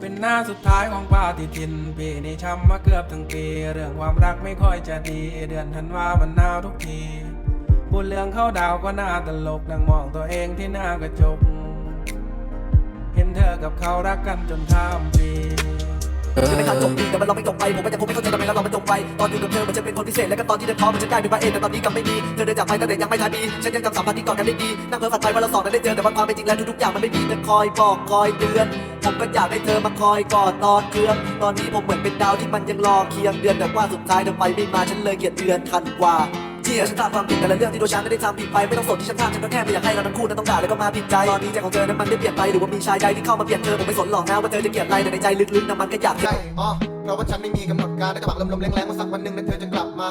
เป็นหน้าสุดท้ายของปาฏิทิน ปีนี้ช้ำมาเกือบทั้งปี เรื่องความรักไม่ค่อยจะดี เดือนธันวามันหนาวทุกที พูดเรื่องเข้าดาวก็น่าตลกนั่งมองตัวเองที่หน้ากระจก เห็นเธอกับเขารักกันจนข้ามปี ฉันไม่ทันจบดีแต่มันเราไม่จบไปผมก็จะคงไม่เข้าใจทำไมเราเราไม่จบไปตอนอยู่กับเธอมันจะเป็นคนพิเศษและก็ตอนที่เธอพร้อมมันจะกลายเป็นพระเอกแต่ตอนนี้กลับไม่มีเธอเดินจากไปตั้งแต่ยังไม่ทันดีฉันยังจำสัมพันธ์ที่ก่อนกันได้ดีนั่งเพ้อฝันไปว่าเราสองนั้นได้เจอแต่ว่าความเป็นจริงแล้วทุกๆอย่างมันไม่มีเธอคอยบอกคอยเตือนผมก็อยากให้เธอมาคอยกอดตอนเครื่องตอนนี้ผมเหมือนเป็นดาวที่มันยังรอเคียงเดือนแต่ว่าสุดท้ายเธอไปไม่มาฉันเลยเกลียดเดือนทันกว่า เจียฉันทำความผิดแต่ละเรื่องที่ตัวฉันไม่ได้ทำผิดไปไม่ต้องสนที่ฉันทำฉันก็แค่ไม่อยากให้เราทั้งคู่นั้นต้องด่าแล้วก็มาผิดใจตอนนี้ใจของเธอนั้นมันได้เปลี่ยนไปหรือว่ามีชายใดที่เข้ามาเปลี่ยนเธอผมไม่สนหรอกนะว่าเธอจะเกลียดอะไรแต่ในใจลึกๆนั้นมันก็อยาก ใช่อ๋อเพราะว่าฉันไม่มีกำหนดการแต่ก็หวังลมๆแรงๆว่าสักวันหนึ่งนั้นเธอจะกลับมา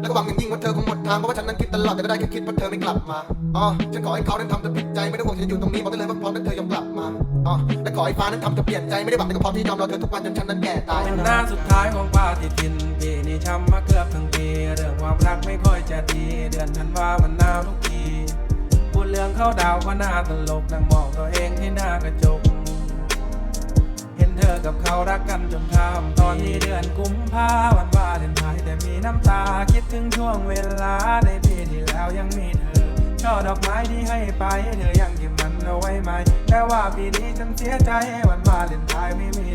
แล้วก็หวังอย่างยิ่งว่าเธอคงหมดทางเพราะว่าฉันนั้นคิดตลอดแต่ก็ได้แค่คิดว่าเธอไม่กลับมาอ๋อฉันขอให้เขานั้นทำเธอผิดใจไม่ได้ห่วงฉันจะอยู่ตรงนี้บอกได้เลยว่าพร้อมถ้าเธอยอมกลับมาอ๋อและขอให้ฟ้านั้นทำเธอเปลี่ยนใจไม่ได้หวังแต่ก็พร้อมที่ยอมรอเธอทุกวันจนฉันนั้นแก่ตาย เป็นหน้าสุดท้ายของปาฏิทินปีนี้ช้ำมาเกือบทั้งปีเรือ ความรักไม่ค่อยจะดี เดือนธันวามันหนาวทุกทีพูดเรื่องเข้าดาวก็น่าตลกนั่งมองตัวเองที่หน้ากระจก เห็นเธอกับเขารักกันจนข้ามตอนนี้เดือนกุมภาวันวาเลนไทน์แต่มีน้ำตาคิดถึงช่วงเวลาในปีที่แล้วยังมีเธอช่อดอกไม้ที่ให้ไปเธอยังเก็บมันเอาไว้ไหมแต่ว่าปีนี้ฉันเสียใจวันวาเลนไทน์ไม่มี